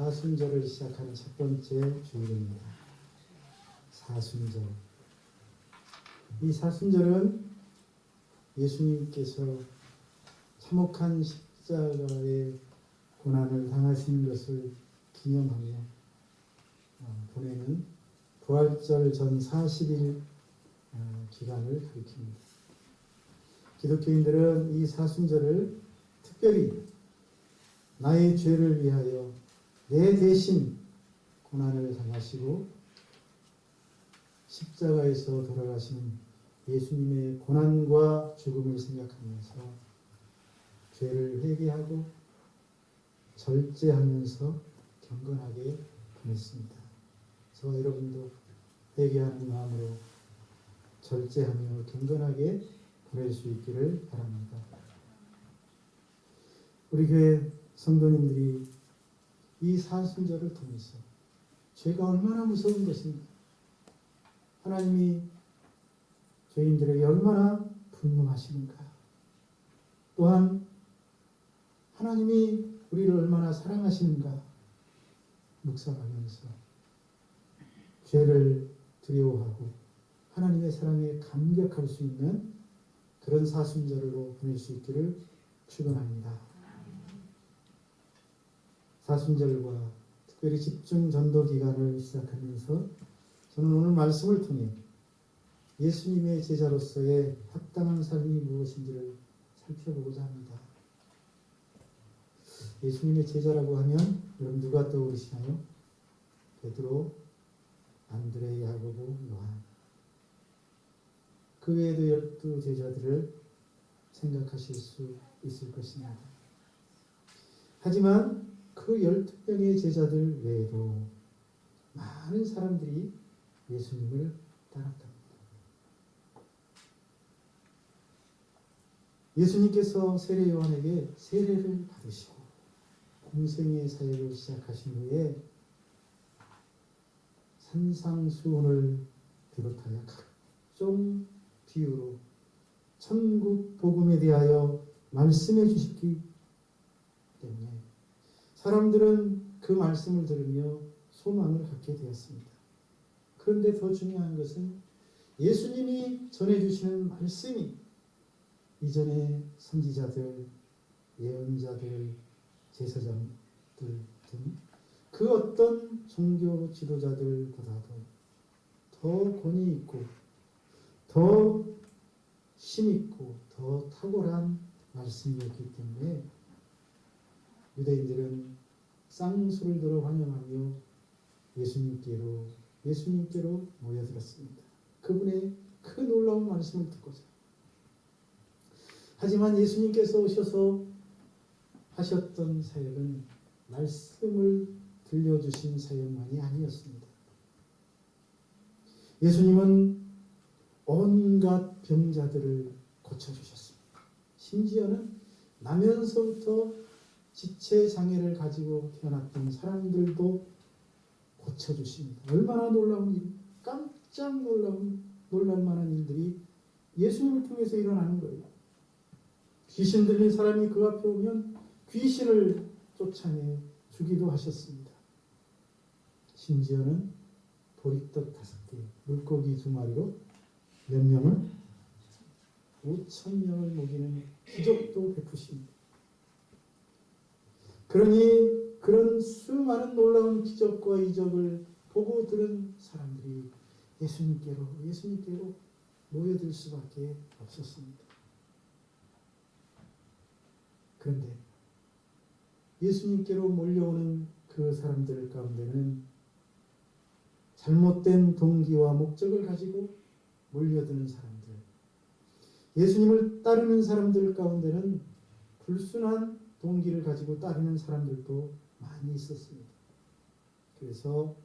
사순절을 시작하는 첫 번째 주일입니다. 사순절. 이 사순절은 예수님께서 참혹한 십자가의 고난을 당하신 것을 기념하며 어, 보내는 부활절 전 40일 어, 기간을 가리킵니다. 기독교인들은 이 사순절을 특별히 나의 죄를 위하여 내 대신 고난을 당하시고 십자가에서 돌아가신 예수님의 고난과 죽음을 생각하면서 죄를 회개하고 절제하면서 경건하게 보냈습니다. 저와 여러분도 회개하는 마음으로 절제하며 경건하게 보낼 수 있기를 바랍니다. 우리 교회 성도님들이 이 사순절을 통해서 죄가 얼마나 무서운 것인가. 하나님이 죄인들에게 얼마나 분노하시는가. 또한 하나님이 우리를 얼마나 사랑하시는가. 묵상하면서 죄를 두려워하고 하나님의 사랑에 감격할 수 있는 그런 사순절로 보낼 수 있기를 축원합니다. 사순절과 특별히 집중 전도 기간을 시작하면서 저는 오늘 말씀을 통해 예수님의 제자로서의 합당한 삶이 무엇인지를 살펴보고자 합니다. 예수님의 제자라고 하면 여러분 누가 떠오르시나요? 베드로, 안드레, 야고보, 요한. 그 외에도 열두 제자들을 생각하실 수 있을 것입니다. 하지만 그 열두 명의 제자들 외에도 많은 사람들이 예수님을 따랐답니다. 예수님께서 세례 요한에게 세례를 받으시고 공생의 사역을 시작하신 후에 산상수훈을 비롯하여 각종 비유로 천국 복음에 대하여 말씀해 주셨기 때문에 사람들은 그 말씀을 들으며 소망을 갖게 되었습니다. 그런데 더 중요한 것은 예수님이 전해주시는 말씀이 이전에 선지자들, 예언자들, 제사장들 등 그 어떤 종교 지도자들보다도 더 권위 있고 더 힘있고 더 탁월한 말씀이었기 때문에 유대인들은 쌍수를 들어 환영하며 예수님께로 예수님께로 모여들었습니다. 그분의 그 놀라운 말씀을 듣고자. 하지만 예수님께서 오셔서 하셨던 사역은 말씀을 들려주신 사역만이 아니었습니다. 예수님은 온갖 병자들을 고쳐주셨습니다. 심지어는 나면서부터 지체 장애를 가지고 태어났던 사람들도 고쳐주십니다. 얼마나 놀라운 일, 깜짝 놀라운, 놀랄만한 일들이 예수님을 통해서 일어나는 거예요. 귀신 들린 사람이 그 앞에 오면 귀신을 쫓아내 주기도 하셨습니다. 심지어는 보리떡 다섯 개, 물고기 두 마리로 몇 명을? 5천 명을 먹이는 기적도 베푸십니다. 그러니 그런 수많은 놀라운 기적과 이적을 보고 들은 사람들이 예수님께로 예수님께로 모여들 수밖에 없었습니다. 그런데 예수님께로 몰려오는 그 사람들 가운데는 잘못된 동기와 목적을 가지고 몰려드는 사람들, 예수님을 따르는 사람들 가운데는 불순한 동기를 가지고 따르는 사람들도 많이 있었습니다. 그래서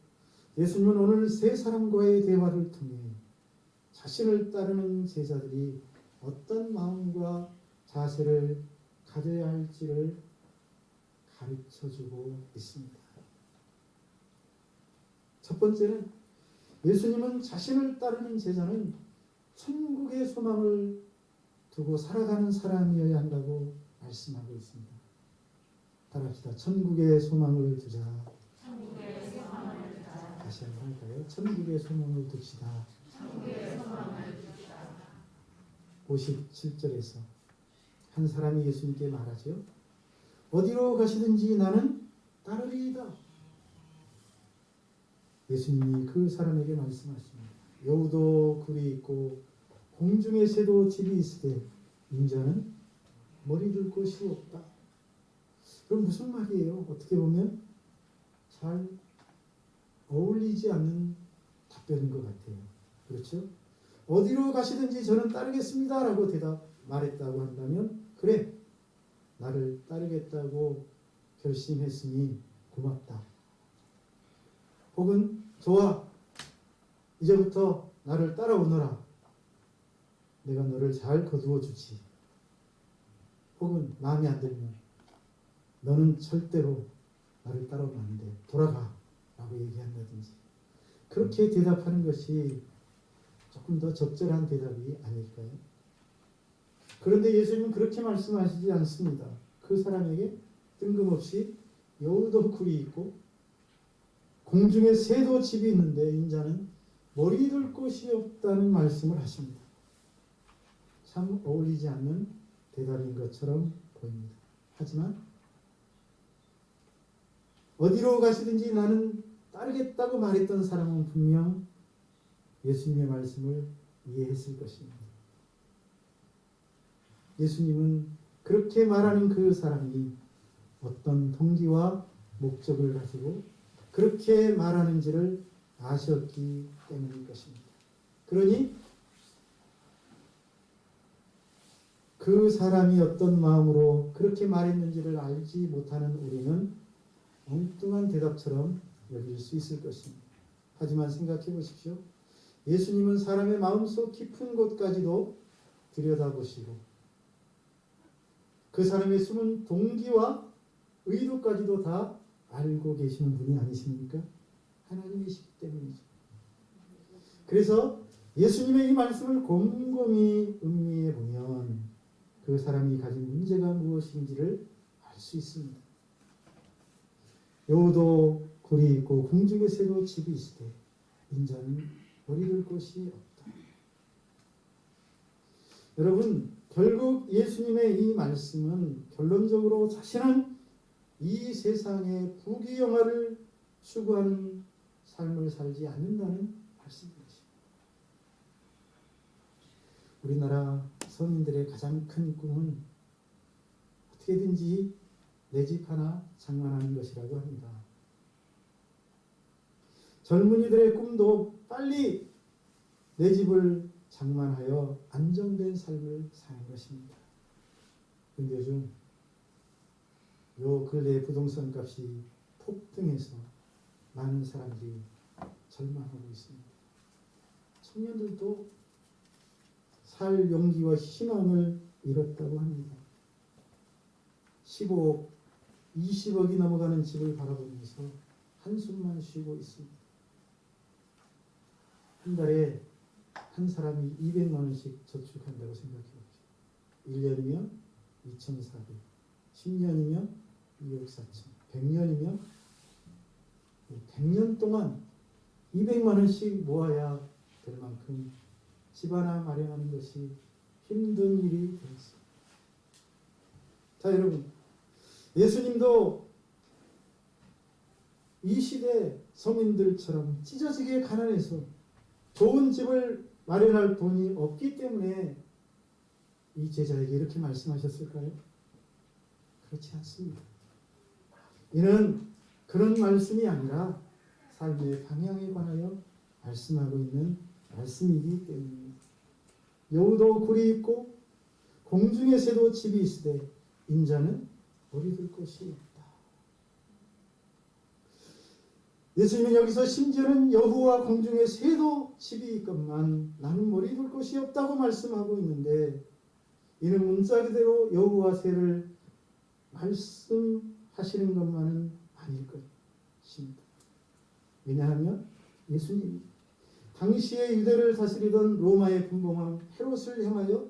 예수님은 오늘 세 사람과의 대화를 통해 자신을 따르는 제자들이 어떤 마음과 자세를 가져야 할지를 가르쳐 주고 있습니다. 첫 번째는 예수님은 자신을 따르는 제자는 천국의 소망을 두고 살아가는 사람이어야 한다고 말씀하고 있습니다. 따라합시다. 천국의 소망을 두자. 천국의 소망을 둡시다. 57절에서 한 사람이 예수님께 말하죠. 어디로 가시든지 나는 따르리이다. 예수님이 그 사람에게 말씀하십니다. 여우도 굴이 있고 공중의 새도 집이 있으되 인자는 머리 둘 곳이 없다. 그럼 무슨 말이에요? 어떻게 보면 잘 어울리지 않는 답변인 것 같아요. 그렇죠? 어디로 가시든지 저는 따르겠습니다. 라고 대답 말했다고 한다면, 그래, 나를 따르겠다고 결심했으니 고맙다. 혹은, 좋아, 이제부터 나를 따라오너라. 내가 너를 잘 거두어 주지. 혹은, 마음에 안 들면, 너는 절대로 나를 따라오면 안 돼. 돌아가. 라고 얘기한다든지. 그렇게 대답하는 것이 조금 더 적절한 대답이 아닐까요? 그런데 예수님은 그렇게 말씀하시지 않습니다. 그 사람에게 뜬금없이 여우도 굴이 있고 공중에 새도 집이 있는데 인자는 머리 둘 곳이 없다는 말씀을 하십니다. 참 어울리지 않는 대답인 것처럼 보입니다. 하지만 어디로 가시든지 나는 따르겠다고 말했던 사람은 분명 예수님의 말씀을 이해했을 것입니다. 예수님은 그렇게 말하는 그 사람이 어떤 동기와 목적을 가지고 그렇게 말하는지를 아셨기 때문일 것입니다. 그러니 그 사람이 어떤 마음으로 그렇게 말했는지를 알지 못하는 우리는 엉뚱한 대답처럼 여길 수 있을 것입니다. 하지만 생각해 보십시오. 예수님은 사람의 마음속 깊은 곳까지도 들여다보시고 그 사람의 숨은 동기와 의도까지도 다 알고 계시는 분이 아니십니까? 하나님이시기 때문이죠. 그래서 예수님의 이 말씀을 곰곰이 음미해 보면 그 사람이 가진 문제가 무엇인지를 알 수 있습니다. 여우도 굴이 있고 공중의 새도 집이 있으되 인자는 둘 곳이 없다. 여러분 결국 예수님의 이 말씀은 결론적으로 자신은 이 세상의 부귀영화를 추구하는 삶을 살지 않는다는 말씀입니다. 우리나라 서민들의 가장 큰 꿈은 어떻게든지 내 집 하나 장만하는 것이라고 합니다. 젊은이들의 꿈도 빨리 내 집을 장만하여 안정된 삶을 사는 것입니다. 근데 요즘 요 근래 부동산 값이 폭등해서 많은 사람들이 절망하고 있습니다. 청년들도 살 용기와 희망을 잃었다고 합니다. 15억, 20억이 넘어가는 집을 바라보면서 한숨만 쉬고 있습니다. 한 달에 한 사람이 200만 원씩 저축한다고 생각해 보죠. 1년이면 2,400, 10년이면 2억 4천, 100년이면 100년 동안 200만 원씩 모아야 될 만큼 집 하나 마련하는 것이 힘든 일이 되었습니다. 자, 여러분. 예수님도 이 시대 서민들처럼 찢어지게 가난해서 좋은 집을 마련할 돈이 없기 때문에 이 제자에게 이렇게 말씀하셨을까요? 그렇지 않습니다. 이는 그런 말씀이 아니라 삶의 방향에 관하여 말씀하고 있는 말씀이기 때문입니다. 여우도 굴이 있고 공중의 새도 집이 있으되 인자는 둘 곳이 없다. 예수님은 여기서 심지어는 여우와 공중의 새도 집이 있건만 나는 머리 둘 곳이 없다고 말씀하고 있는데 이는 문자 그대로 여우와 새를 말씀하시는 것만은 아닐 것입니다. 왜냐하면 예수님 당시에 유대를 다스리던 로마의 분봉왕 헤롯을 향하여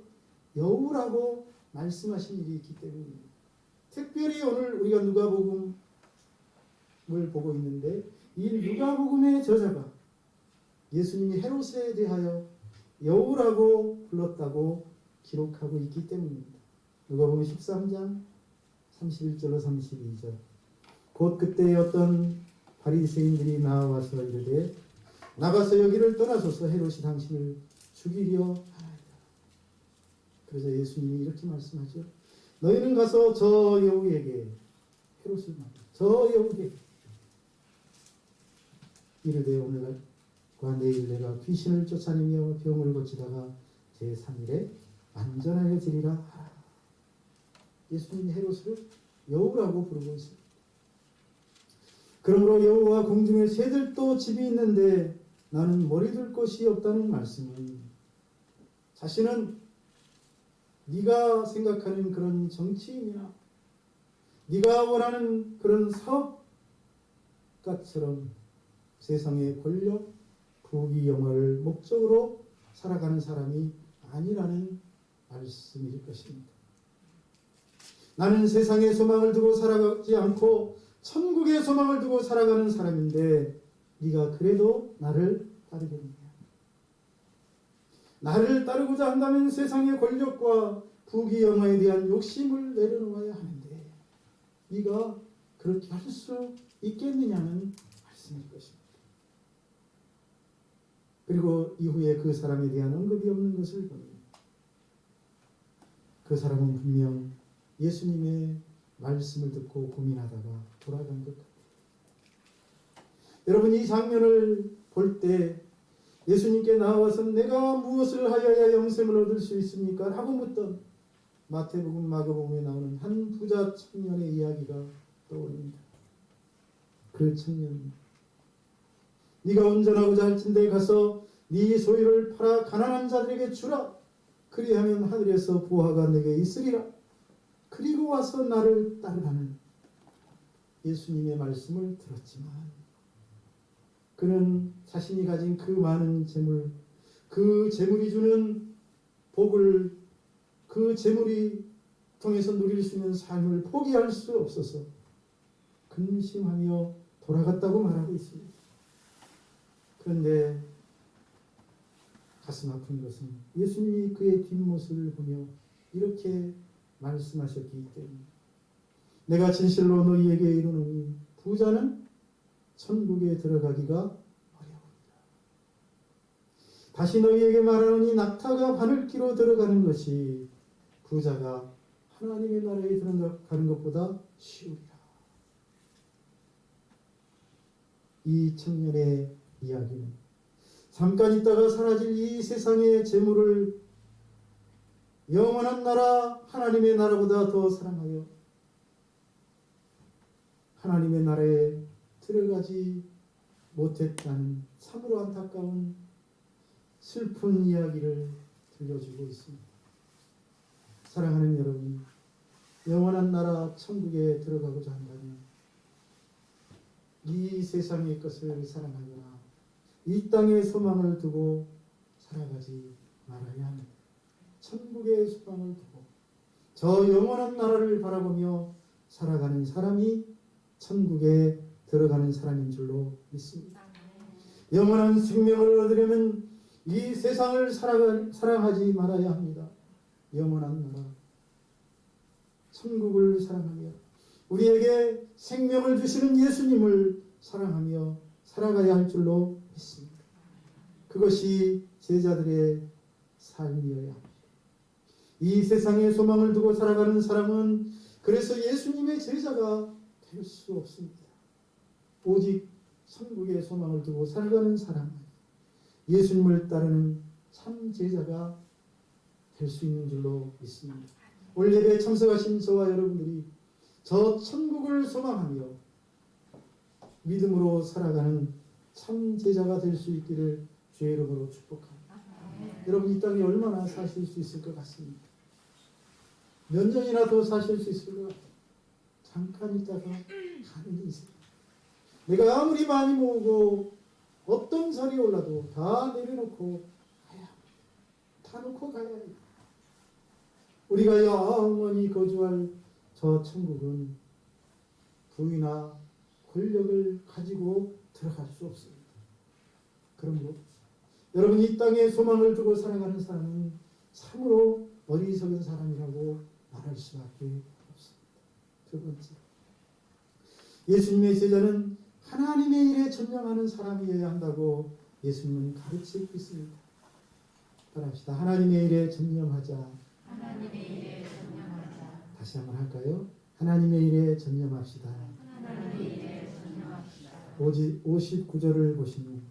여우라고 말씀하신 일이 있기 때문입니다. 특별히 오늘 우리가 누가복음을 보고 있는데 이 누가복음의 저자가 예수님이 헤롯에 대하여 여우라고 불렀다고 기록하고 있기 때문입니다. 누가 보면 13장 31절로 32절. 곧 그때 어떤 바리새인들이 나와서 이르되 나가서 여기를 떠나소서 헤롯이 당신을 죽이려 하나이다. 그래서 예수님이 이렇게 말씀하죠. 너희는 가서 저 여우에게 헤롯을 말해 저 여우에게 이르되 오늘과 내일 내가 귀신을 쫓아내며 병을 고치다가 제3일에 안전하여 지리라 하라. 예수님이 헤롯을 여우라고 부르고 있습니다. 그러므로 여우와 공중의 새들도 집이 있는데 나는 머리 둘 곳이 없다는 말씀은 자신은 네가 생각하는 그런 정치인이나 네가 원하는 그런 사업가처럼 세상의 권력, 부귀, 영화를 목적으로 살아가는 사람이 아니라는 말씀일 것입니다. 나는 세상의 소망을 두고 살아가지 않고 천국의 소망을 두고 살아가는 사람인데 네가 그래도 나를 따르겠느냐? 나를 따르고자 한다면 세상의 권력과 부귀 영화에 대한 욕심을 내려놓아야 하는데 네가 그렇게 할 수 있겠느냐는 말씀일 것입니다. 그리고 이후에 그 사람에 대한 언급이 없는 것을 봅니다. 그 사람은 분명 예수님의 말씀을 듣고 고민하다가 돌아간 것 같아요. 여러분 이 장면을 볼때 예수님께 나와서 내가 무엇을 하여야 영생을 얻을 수 있습니까? 하고 묻던 마태복음 마가복음에 나오는 한 부자 청년의 이야기가 떠오릅니다. 그 청년 네가 운전하고자 할진대 가서 네 소유를 팔아 가난한 자들에게 주라. 그리하면 하늘에서 부하가 내게 있으리라. 그리고 와서 나를 따르라는 예수님의 말씀을 들었지만 그는 자신이 가진 그 많은 재물, 그 재물이 주는 복을 그 재물이 통해서 누릴 수 있는 삶을 포기할 수 없어서 근심하며 돌아갔다고 말하고 있습니다. 그런데 가슴 아픈 것은 예수님이 그의 뒷모습을 보며 이렇게 말씀하셨기 때문에 내가 진실로 너희에게 이르노니 부자는 천국에 들어가기가 어려우리라. 다시 너희에게 말하노니 낙타가 바늘기로 들어가는 것이 부자가 하나님의 나라에 들어가는 것보다 쉬우리라. 이 청년의 이야기는 잠깐 있다가 사라질 이 세상의 재물을 영원한 나라 하나님의 나라보다 더 사랑하여 하나님의 나라에 들어가지 못했다는 참으로 안타까운 슬픈 이야기를 들려주고 있습니다. 사랑하는 여러분, 영원한 나라 천국에 들어가고자 한다면 이 세상의 것을 사랑하거나 이 땅의 소망을 두고 살아가지 말아야 합니다. 천국의 소망을 두고 저 영원한 나라를 바라보며 살아가는 사람이 천국에 들어가는 사람인 줄로 믿습니다. 영원한 생명을 얻으려면 이 세상을 사랑하, 사랑하지 말아야 합니다. 영원한 나라, 천국을 사랑하며 우리에게 생명을 주시는 예수님을 사랑하며 살아가야 할 줄로 믿습니다. 그것이 제자들의 삶이어야 합니다. 이 세상의 소망을 두고 살아가는 사람은 그래서 예수님의 제자가 될 수 없습니다. 오직 천국의 소망을 두고 살아가는 사람은 예수님을 따르는 참 제자가 될 수 있는 줄로 믿습니다. 올 예배에 참석하신 저와 여러분들이 저 천국을 소망하며 믿음으로 살아가는 참 제자가 될 수 있기를 주의 이름으로 축복합니다. 여러분 이 땅에 얼마나 사실 수 있을 것 같습니까? 몇 년이나 더 사실 수 있을 것 같아요. 잠깐 있다가 가는 인생. 내가 아무리 많이 모으고 어떤 살이 올라도 다 내려놓고 가야 합니다. 다 놓고 가야 해요. 우리가 영원히 거주할 저 천국은 부위나 권력을 가지고 들어갈 수 없습니다. 그러므로 여러분 이 땅에 소망을 두고 살아가는 사람은 참으로 어리석은 사람이라고 말할 수밖에 없습니다. 두 번째, 예수님의 제자는 하나님의 일에 전념하는 사람이어야 한다고 예수님은 가르치고 있습니다. 따라합시다. 하나님의 일에 전념하자. 하나님의 일에 전념하자. 다시 한번 할까요? 하나님의 일에 전념합시다. 하나님의 일에 전념합시다. 59절을 보시면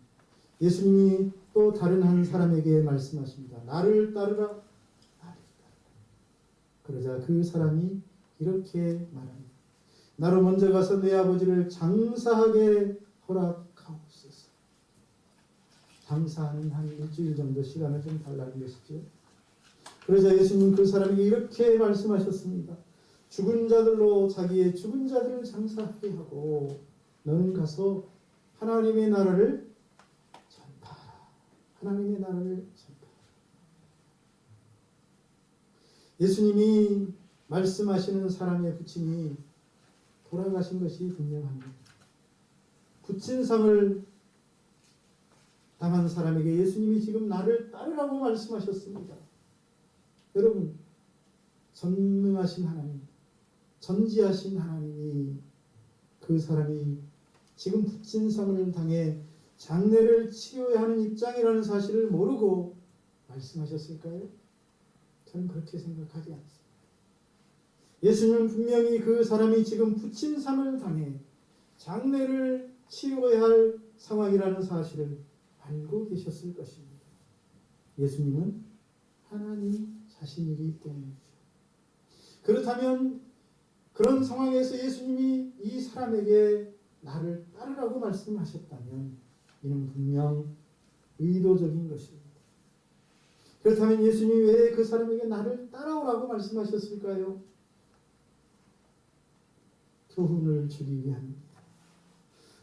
예수님이 또 다른 한 사람에게 말씀하십니다. 나를 따르라. 나를 따르라. 그러자 그 사람이 이렇게 말합니다. 나로 먼저 가서 내 아버지를 장사하게 허락하옵소서. 장사하는 한 일주일 정도 시간을 좀 달라는 것이죠. 그러자 예수님 그 사람에게 이렇게 말씀하셨습니다. 죽은 자들로 자기의 죽은 자들을 장사하게 하고 너는 가서 하나님의 나라를 전파하라. 하나님의 나라를 전파하라. 예수님이 말씀하시는 사람의 부친이 돌아가신 것이 분명합니다. 부친상을 당한 사람에게 예수님이 지금 나를 따르라고 말씀하셨습니다. 여러분, 전능하신 하나님, 전지하신 하나님이 그 사람이 지금 부친상을 당해 장례를 치료해야 하는 입장이라는 사실을 모르고 말씀하셨을까요? 저는 그렇게 생각하지 않습니다. 예수님은 분명히 그 사람이 지금 부친상을 당해 장례를 치료해야 할 상황이라는 사실을 알고 계셨을 것입니다. 예수님은 하나님 자신이기 때문이죠. 그렇다면 그런 상황에서 예수님이 이 사람에게 나를 따르라고 말씀하셨다면 이는 분명 의도적인 것입니다. 그렇다면 예수님이 왜 그 사람에게 나를 따라오라고 말씀하셨을까요? 교훈을 주기 위함입니다.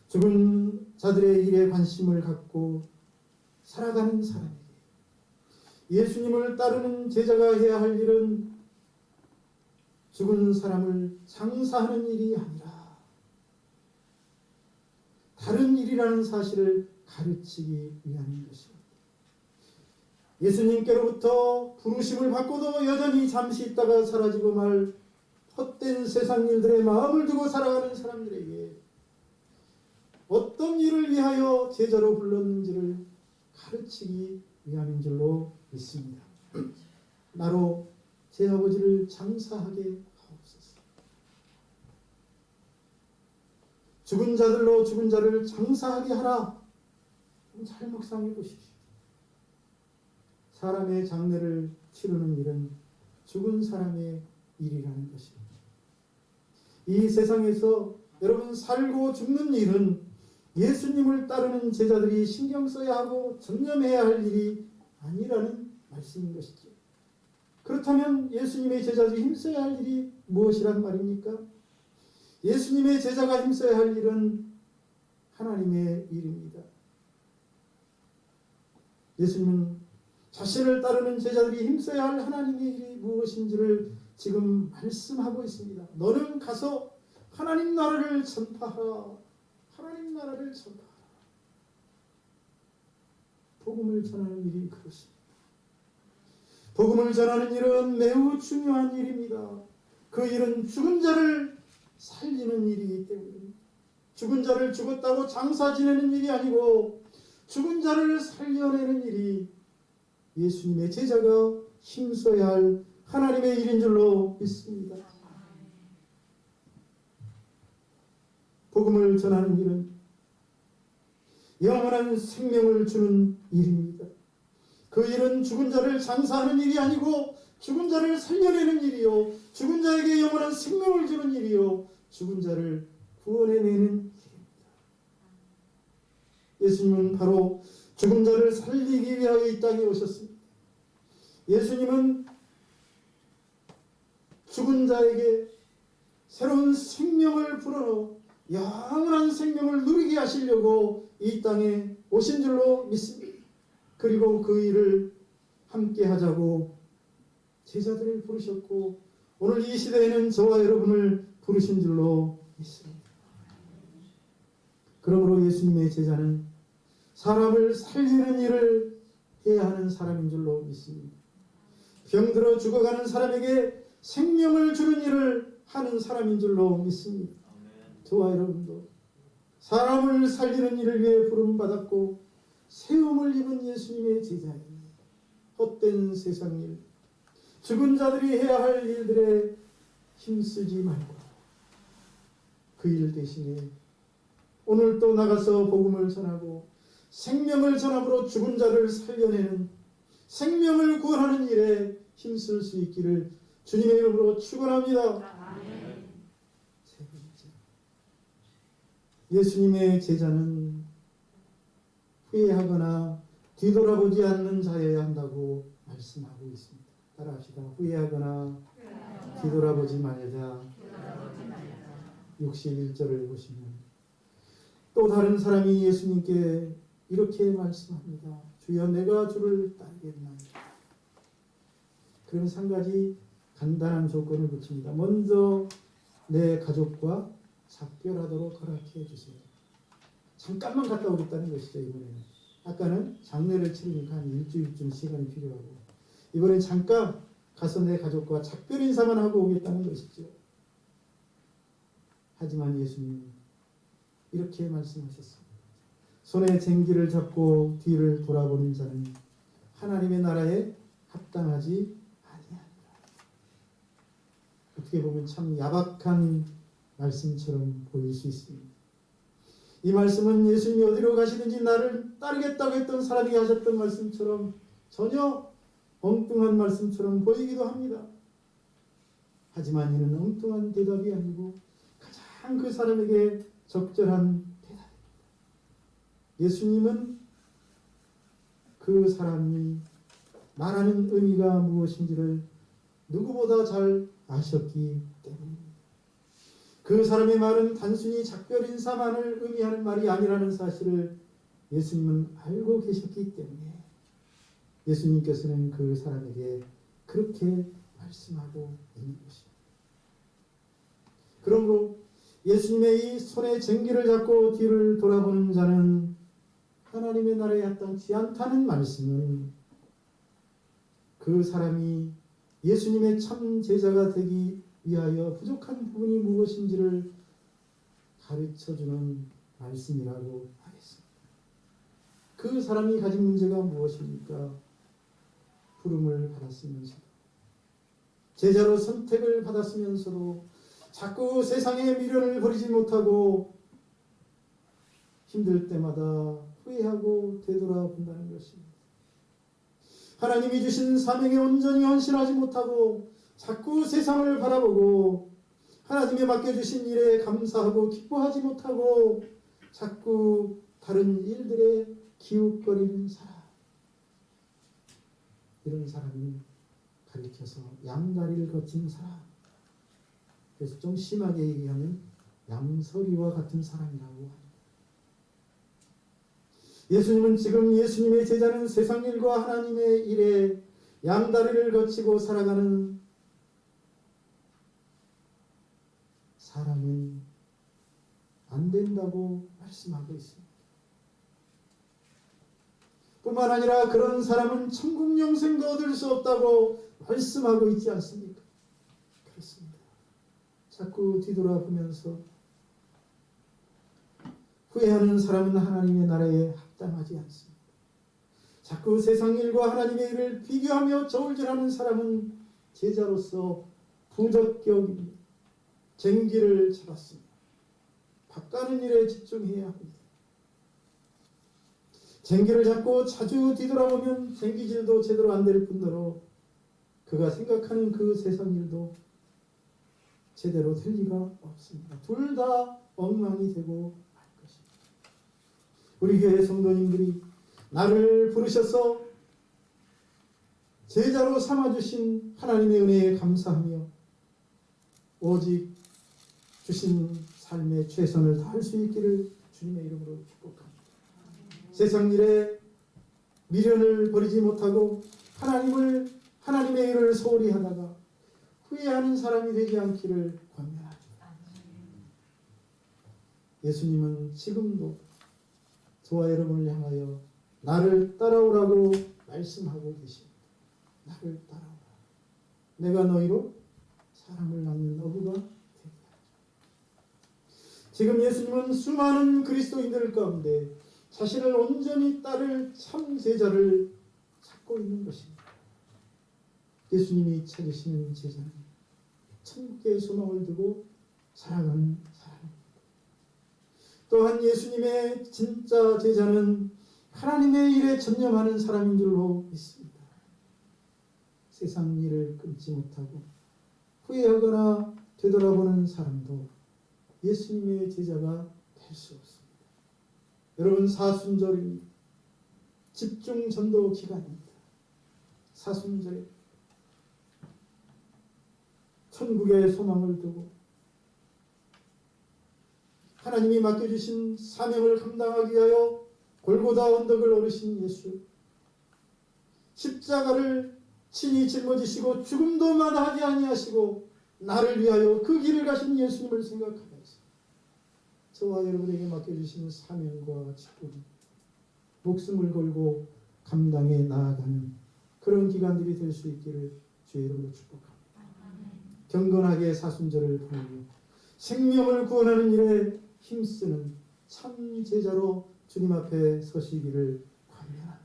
죽은 자들의 일에 관심을 갖고 살아가는 사람에게 예수님을 따르는 제자가 해야 할 일은 죽은 사람을 장사하는 일이 아니라 다른 일이라는 사실을 가르치기 위한 것입니다. 예수님께로부터 부르심을 받고도 여전히 잠시 있다가 사라지고 말 헛된 세상 일들에 마음을 두고 살아가는 사람들에게 어떤 일을 위하여 제자로 불렀는지를 가르치기 위함인 줄로 믿습니다. 나로 제 아버지를 장사하게 하옵소서. 죽은 자들로 죽은 자를 장사하게 하라. 잘 묵상해 보십시오. 사람의 장례를 치르는 일은 죽은 사람의 일이라는 것입니다. 이 세상에서 여러분 살고 죽는 일은 예수님을 따르는 제자들이 신경 써야 하고 전념해야 할 일이 아니라는 말씀인 것이죠. 그렇다면 예수님의 제자들이 힘써야 할 일이 무엇이란 말입니까? 예수님의 제자가 힘써야 할 일은 하나님의 일입니다. 예수님은 자신을 따르는 제자들이 힘써야 할 하나님의 일이 무엇인지를 지금 말씀하고 있습니다. 너는 가서 하나님 나라를 전파하라. 하나님 나라를 전파하라. 복음을 전하는 일이 그렇습니다. 복음을 전하는 일은 매우 중요한 일입니다. 그 일은 죽은 자를 살리는 일이기 때문입니다. 죽은 자를 죽었다고 장사 지내는 일이 아니고 죽은 자를 살려내는 일이 예수님의 제자가 힘써야 할 하나님의 일인 줄로 믿습니다. 복음을 전하는 일은 영원한 생명을 주는 일입니다. 그 일은 죽은 자를 장사하는 일이 아니고 죽은 자를 살려내는 일이요. 죽은 자에게 영원한 생명을 주는 일이요. 죽은 자를 구원해내는 일입니다. 예수님은 바로 죽은 자를 살리기 위하여 이 땅에 오셨습니다. 예수님은 죽은 자에게 새로운 생명을 불어넣어 영원한 생명을 누리게 하시려고 이 땅에 오신 줄로 믿습니다. 그리고 그 일을 함께 하자고 제자들을 부르셨고 오늘 이 시대에는 저와 여러분을 부르신 줄로 믿습니다. 그러므로 예수님의 제자는 사람을 살리는 일을 해야 하는 사람인 줄로 믿습니다. 병들어 죽어가는 사람에게 생명을 주는 일을 하는 사람인 줄로 믿습니다. 저와 여러분도 사람을 살리는 일을 위해 부름받았고 세움을 입은 예수님의 제자입니다. 헛된 세상 일, 죽은 자들이 해야 할 일들에 힘쓰지 말고 그 일 대신에 오늘 또 나가서 복음을 전하고 생명을 전함으로 죽은 자를 살려내는 생명을 구원하는 일에 힘쓸 수 있기를 주님의 이름으로 축원합니다. 예수님의 제자는 후회하거나 뒤돌아보지 않는 자여야 한다고 말씀하고 있습니다. 따라합시다. 후회하거나 뒤돌아보지 말자. 61절을 보시면 또 다른 사람이 예수님께 이렇게 말씀합니다. 주여 내가 주를 따르겠나이다. 그러면서 한 가지 간단한 조건을 붙입니다. 먼저 내 가족과 작별하도록 허락해 주세요. 잠깐만 갔다 오겠다는 것이죠 이번에는. 아까는 장례를 치르니까 한 일주일쯤 시간이 필요하고 이번엔 잠깐 가서 내 가족과 작별 인사만 하고 오겠다는 것이죠. 하지만 예수님 이렇게 말씀하셨습니다. 손에 쟁기를 잡고 뒤를 돌아보는 자는 하나님의 나라에 합당하지. 어떻게 보면 참 야박한 말씀처럼 보일 수 있습니다. 이 말씀은 예수님이 어디로 가시든지 나를 따르겠다고 했던 사람이 하셨던 말씀처럼 전혀 엉뚱한 말씀처럼 보이기도 합니다. 하지만 이는 엉뚱한 대답이 아니고 가장 그 사람에게 적절한 대답입니다. 예수님은 그 사람이 말하는 의미가 무엇인지를 누구보다 잘 아셨기 때문입니다. 그 사람의 말은 단순히 작별 인사만을 의미하는 말이 아니라는 사실을 예수님은 알고 계셨기 때문에 예수님께서는 그 사람에게 그렇게 말씀하고 있는 것입니다. 그러므로 예수님의 이 손에 쟁기를 잡고 뒤를 돌아보는 자는 하나님의 나라에 합당치 않다는 말씀은 그 사람이 예수님의 참 제자가 되기 위하여 부족한 부분이 무엇인지를 가르쳐 주는 말씀이라고 하겠습니다. 그 사람이 가진 문제가 무엇입니까? 부름을 받았으면서도 제자로 선택을 받았으면서도 자꾸 세상의 미련을 버리지 못하고 힘들 때마다 후회하고 되돌아본다는 것입니다. 하나님이 주신 사명에 온전히 헌신하지 못하고 자꾸 세상을 바라보고 하나님의 맡겨주신 일에 감사하고 기뻐하지 못하고 자꾸 다른 일들에 기웃거리는 사람 이런 사람이 가리켜서 양다리를 거친 사람 그래서 좀 심하게 얘기하면 양서리와 같은 사람이라고 합니다. 예수님은 지금 예수님의 제자는 세상 일과 하나님의 일에 양다리를 거치고 살아가는 사람은 안 된다고 말씀하고 있습니다. 뿐만 아니라 그런 사람은 천국 영생도 얻을 수 없다고 말씀하고 있지 않습니까? 그렇습니다. 자꾸 뒤돌아보면서 후회하는 사람은 하나님의 나라에 합당하지 않습니다. 자꾸 세상 일과 하나님의 일을 비교하며 저울질하는 사람은 제자로서 부적격입니다. 쟁기를 잡았습니다. 바꾸는 일에 집중해야 합니다. 쟁기를 잡고 자주 뒤돌아보면 쟁기질도 제대로 안 될 뿐더러 그가 생각하는 그 세상 일도 제대로 될 리가 없습니다. 둘 다 엉망이 되고. 우리 교회 성도님들이 나를 부르셔서 제자로 삼아주신 하나님의 은혜에 감사하며 오직 주신 삶의 최선을 다할 수 있기를 주님의 이름으로 축복합니다. 세상 일에 미련을 버리지 못하고 하나님을 하나님의 일을 소홀히 하다가 후회하는 사람이 되지 않기를 권면하죠. 예수님은 지금도 저와 여러분을 향하여 나를 따라오라고 말씀하고 계십니다. 나를 따라오라. 내가 너희로 사람을 낳는 어부가 되리라. 지금 예수님은 수많은 그리스도인들 가운데 자신을 온전히 따를 참 제자를 찾고 있는 것입니다. 예수님이 찾으시는 제자는 천국의 소망을 두고 사람입니다. 또한 예수님의 진짜 제자는 하나님의 일에 전념하는 사람인 줄로 믿습니다. 세상 일을 끊지 못하고 후회하거나 되돌아보는 사람도 예수님의 제자가 될 수 없습니다. 여러분 사순절입니다. 집중 전도 기간입니다. 사순절에 천국의 소망을 두고 하나님이 맡겨주신 사명을 감당하기 위하여 골고다 언덕을 오르신 예수 십자가를 친히 짊어지시고 죽음도 마다하지 아니하시고 나를 위하여 그 길을 가신 예수님을 생각하면서 저와 여러분에게 맡겨주신 사명과 직분 목숨을 걸고 감당해 나아가는 그런 기간들이 될 수 있기를 주의 이름으로 축복합니다. 경건하게 사순절을 보내고 생명을 구원하는 일에 힘쓰는 참 제자로 주님 앞에 서시기를 관련합니다.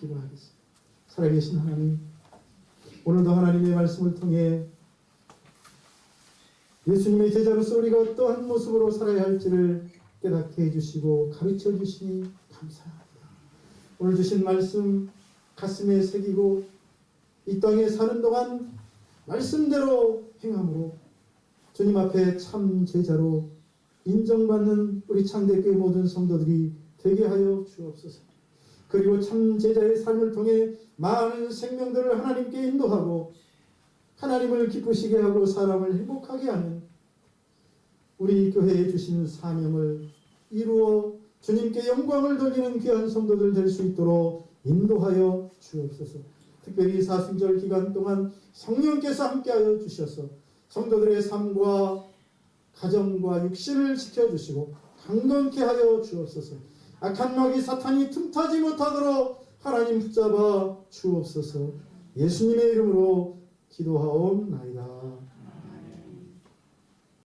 기도하겠습니다. 살아계신 하나님, 오늘도 하나님의 말씀을 통해 예수님의 제자로서 우리가 어떠한 모습으로 살아야 할지를 깨닫게 해주시고 가르쳐 주시니 감사합니다. 오늘 주신 말씀 가슴에 새기고 이 땅에 사는 동안 말씀대로 행함으로 주님 앞에 참 제자로 인정받는 우리 창대교회 모든 성도들이 되게 하여 주옵소서. 그리고 참 제자의 삶을 통해 많은 생명들을 하나님께 인도하고 하나님을 기쁘시게 하고 사람을 행복하게 하는 우리 교회에 주신 사명을 이루어 주님께 영광을 돌리는 귀한 성도들 될 수 있도록 인도하여 주옵소서. 특별히 사순절 기간 동안 성령께서 함께하여 주셔서 성도들의 삶과 가정과 육신을 지켜주시고 강건케 하여 주옵소서. 악한 마귀 사탄이 틈타지 못하도록 하나님 붙잡아 주옵소서. 예수님의 이름으로 기도하옵나이다.